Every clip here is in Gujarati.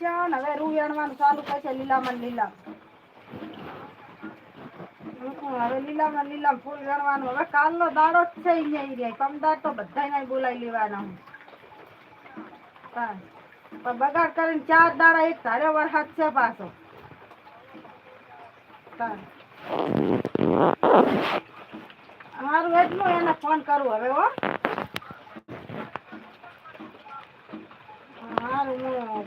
ને હવે રૂ વેણવાનું ચાલુ થશે લીલામાં લીલામ લીલા. હવે લીલામાં લીલામ લીલા ફૂલ વેણવાનું હવે કાલનો દાડો જ છે અહીંયા રહ્યા કમદાર તો બધાને બોલાવી લેવાના હું. હા પણ બગાડ કરીને ચાર દાડા એક ધારે વરસાદ છે પાછો. મારું એટલું એને ફોન કરું હવે, હો. હું હું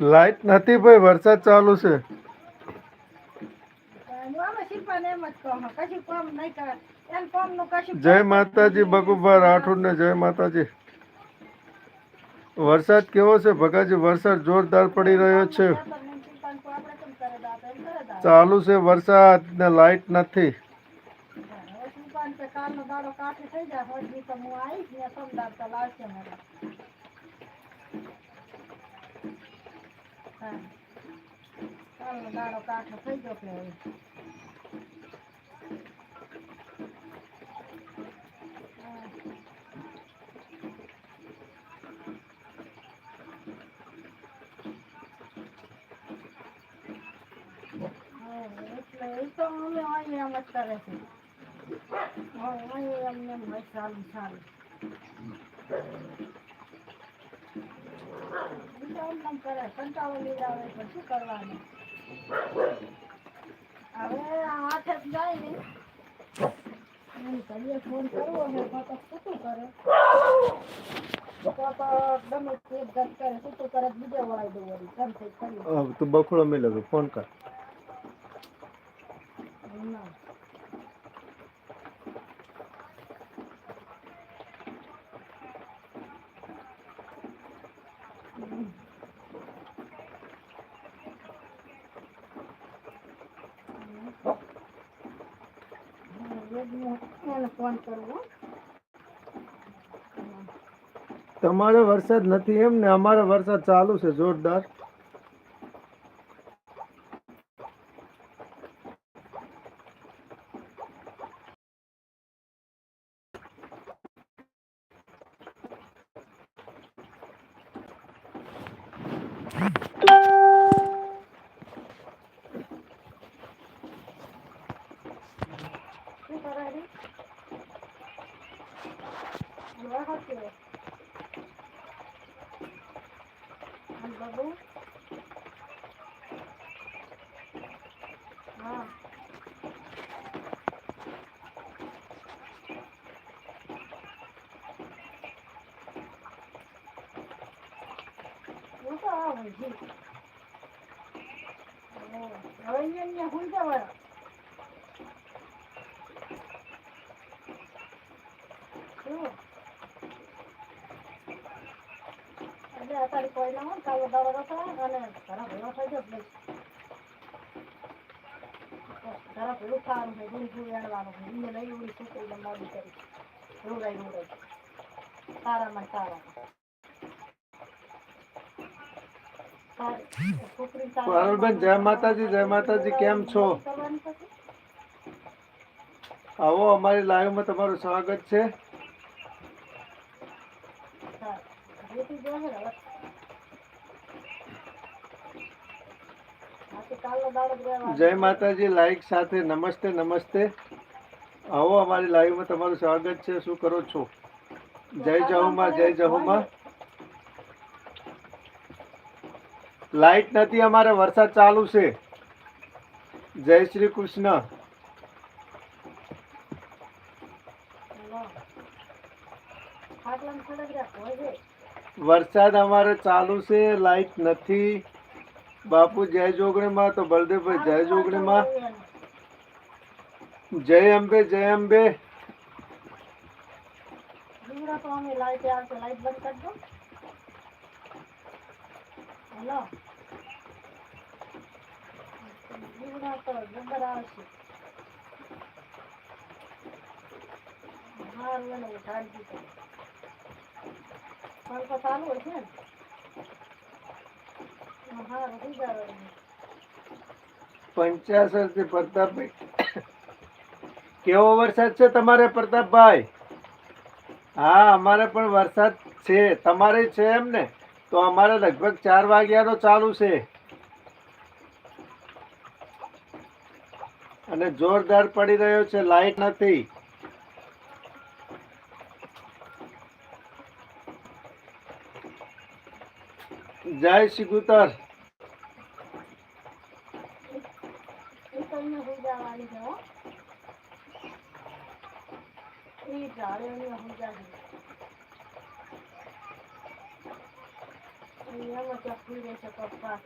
લાઈટ નથી ભાઈ વરસાદ ચાલુ છે. જય માતાજી બકુભા રાઠોડ ને જય માતાજી. વરસાદ કેવો છે? ભગાજી વરસાદ જોરદાર પડી રહ્યો છે. ચાલુ છે વરસાદ ને લાઈટ નથી. કાલનો દાડો કાઠે થઈ જાય હોજની તો હું આવીશ ને સોમવાર તો લાવશે મને હા. દાડો કાઠો થઈ ગયો કે હવે. એટલે એ તો અમે અહીંયા મસ્ત જ હવે આ હાથે જ જાય ને એની ઘડીએ ફોન કરવો ને તો તો શું કરે તો તો ગમે તે એક ગત કરે શું કરે તો બીજો વળાઈ દઉં વળી કેમ થઈ કરી હવે તું બખડો મિલે તો ફોન કર ના તમારે વરસાદ નથી એમ ને અમારે વરસાદ ચાલુ છે જોરદાર શું કરે રે જોવા હાથે હાલ બાબુ હા હું તો આવું જી હવે અહીંયા હુઈ જવાય શું? એટલે અત્યારે કોઈ હોય કાલો દવા રખાય અને ઘણા ભેગા થઈ જાય ઘણા ભેગું ખાવાનું છે. દૂધ દૂધ એણવાનું છે એને લઈ ઉડી સુકઈ મોડી કરી રૂડાઈ રૂડાઈ સારા પારુલબેન જય માતાજી જય માતાજી, કેમ છો? આવો, અમારી લાઈવમાં તમારું સ્વાગત છે. જય માતાજી લાઈક સાથે, નમસ્તે નમસ્તે. આવો, અમારી લાઈવમાં તમારું સ્વાગત છે. શું કરો છો? જય જહુમાં જય જહુમાં. લાઈટ નથી, અમારે વરસાદ ચાલુ છે. જય શ્રી કૃષ્ણ. વરસાદ અમારે ચાલુ છે, લાઈટ નથી. બાપુ, જય જોગણી માં તો બળદેવભાઈ જય જોગણી માં જય અંબે જય અંબે. લાઈટ લાઈટ બંધ કરજો હેલો. પ્રતાપભાઈ. કેવો વરસાદ છે તમારે પ્રતાપભાઈ? હા, અમારે પણ વરસાદ છે. તમારે છે એમ ને? તો અમારે લગભગ ચાર વાગ્યાનો ચાલુ છે. અને જોરદાર પડી રહ્યો છે, લાઈટ નથી. જય હો. એ છે પપ્પા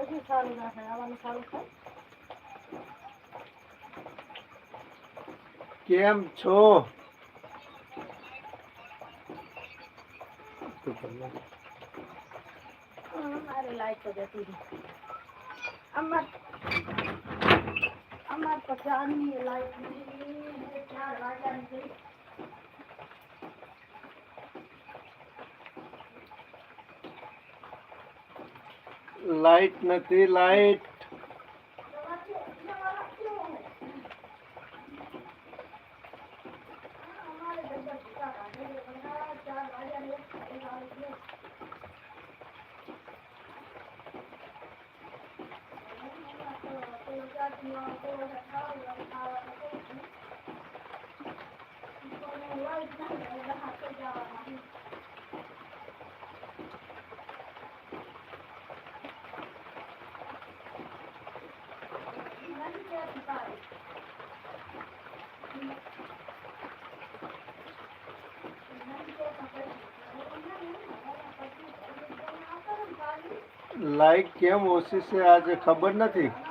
હજી સારું થાય આવવાનું સારું થાય કેમ છો? અમારે લાઈટ તો જતી રહી અમાર અમાર તો લાઈટ લાઈટ નથી લાઈટ લાઈટ કેમ ઓછી છે આજે ખબર નથી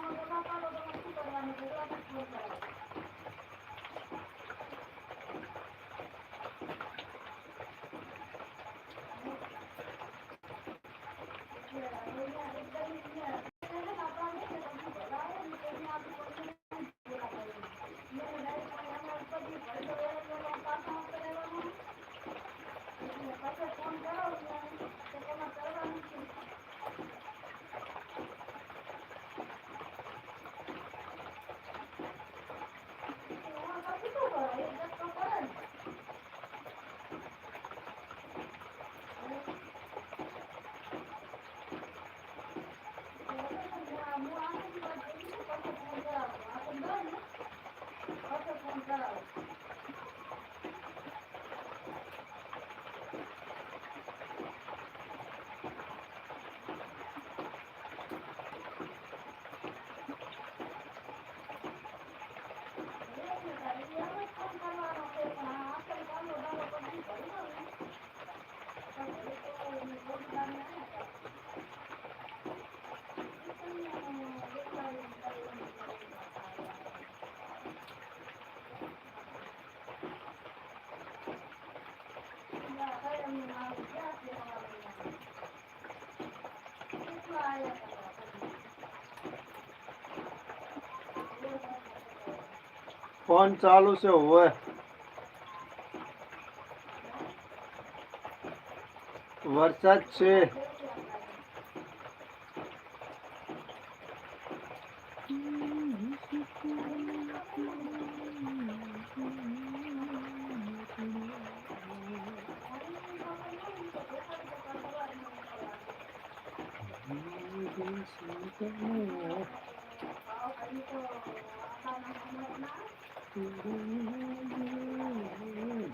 ફોન ચાલુ છે હવે. વરસાદ છે.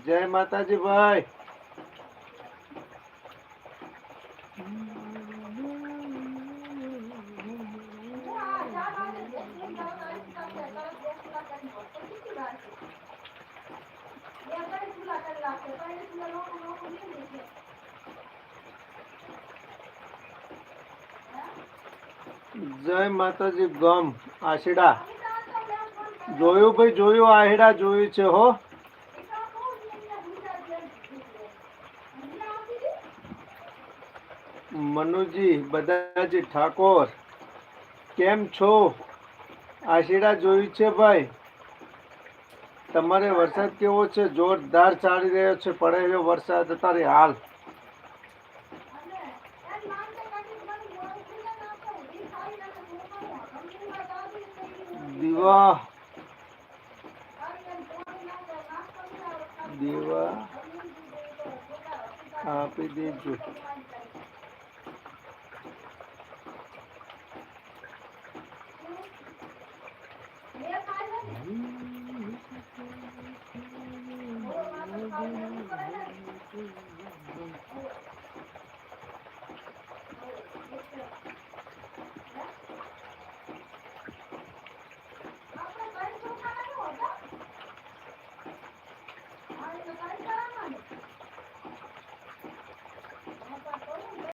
જય માતાજી ભાઈ. જય માતાજી ગમ આશીડા. જોયું ભાઈ, જોયું આહેડા જોયું છે, હો. મનુજી, બધાજી ઠાકોર, કેમ છો? આશીડા જોયું છે ભાઈ? તમારે વરસાદ કેવો છે? જોરદાર ચાલી રહ્યો છે, પડે એવો વરસાદ અત્યારે હાલ. દીવા દીવા આપી દેજો.